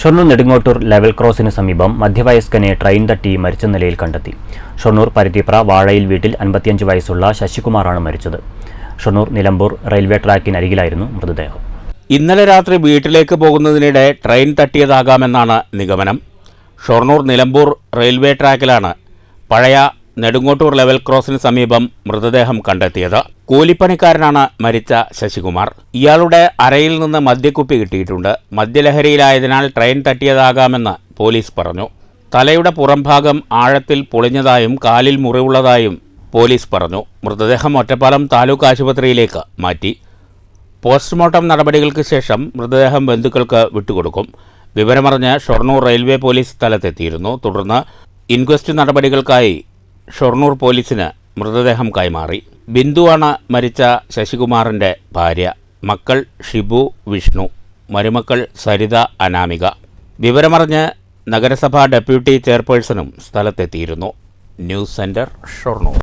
Shoranur Nedungottoor level ക്രോസിന് സമീപം മധ്യവയസ്കനെ train തട്ടി മരിച്ച നിലയിൽ കണ്ടെത്തി. ഷൊർണൂർ പരുത്തിപ്ര വാഴയിൽ വീട്ടിൽ അൻപത്തിയഞ്ച് വയസ്സുള്ള ശശികുമാറാണ് മരിച്ചത്. ഷൊർണൂർ നിലമ്പൂർ റെയിൽവേ ട്രാക്കിനരികിലായിരുന്നു മൃതദേഹം. ഇന്നലെ രാത്രി വീട്ടിലേക്ക് പോകുന്നതിനിടെ ട്രെയിൻ തട്ടിയതാകാമെന്നാണ് നിഗമനം. ഷൊർണൂർ നിലമ്പൂർ റെയിൽവേ ട്രാക്കിലാണ് പഴയ നെടുങ്ങോട്ടൂർ ലെവൽ ക്രോസിന് സമീപം മൃതദേഹം കണ്ടെത്തിയത്. കൂലിപ്പണിക്കാരനാണ് മരിച്ച ശശികുമാർ. ഇയാളുടെ അരയിൽ നിന്ന് മദ്യക്കുപ്പി കിട്ടിയിട്ടുണ്ട്. മദ്യലഹരിയിലായതിനാൽ ട്രെയിൻ തട്ടിയതാകാമെന്ന് പോലീസ് പറഞ്ഞു. തലയുടെ പുറംഭാഗം ആഴത്തിൽ പൊളിഞ്ഞതായും കാലിൽ മുറിവുള്ളതായും പോലീസ് പറഞ്ഞു. മൃതദേഹം ഒറ്റപ്പാലം താലൂക്ക് ആശുപത്രിയിലേക്ക് മാറ്റി. പോസ്റ്റ്മോർട്ടം നടപടികൾക്ക് ശേഷം മൃതദേഹം ബന്ധുക്കൾക്ക് വിട്ടുകൊടുക്കും. വിവരമറിഞ്ഞ് ഷൊർണൂർ റെയിൽവേ പോലീസ് സ്ഥലത്തെത്തിയിരുന്നു. തുടർന്ന് ഇൻക്വസ്റ്റ് നടപടികൾക്കായി ഷൊർണൂർ പോലീസിന് മൃതദേഹം കൈമാറി. ബിന്ദുവാണ് മരിച്ച ശശികുമാറിന്റെ ഭാര്യ. മക്കൾ ഷിബു വിഷ്ണു. മരുമക്കൾ സരിത അനാമിക. വിവരമറിഞ്ഞ് നഗരസഭാ ഡെപ്യൂട്ടി ചെയർപേഴ്സണും സ്ഥലത്തെത്തിയിരുന്നു. News centre Shoranur.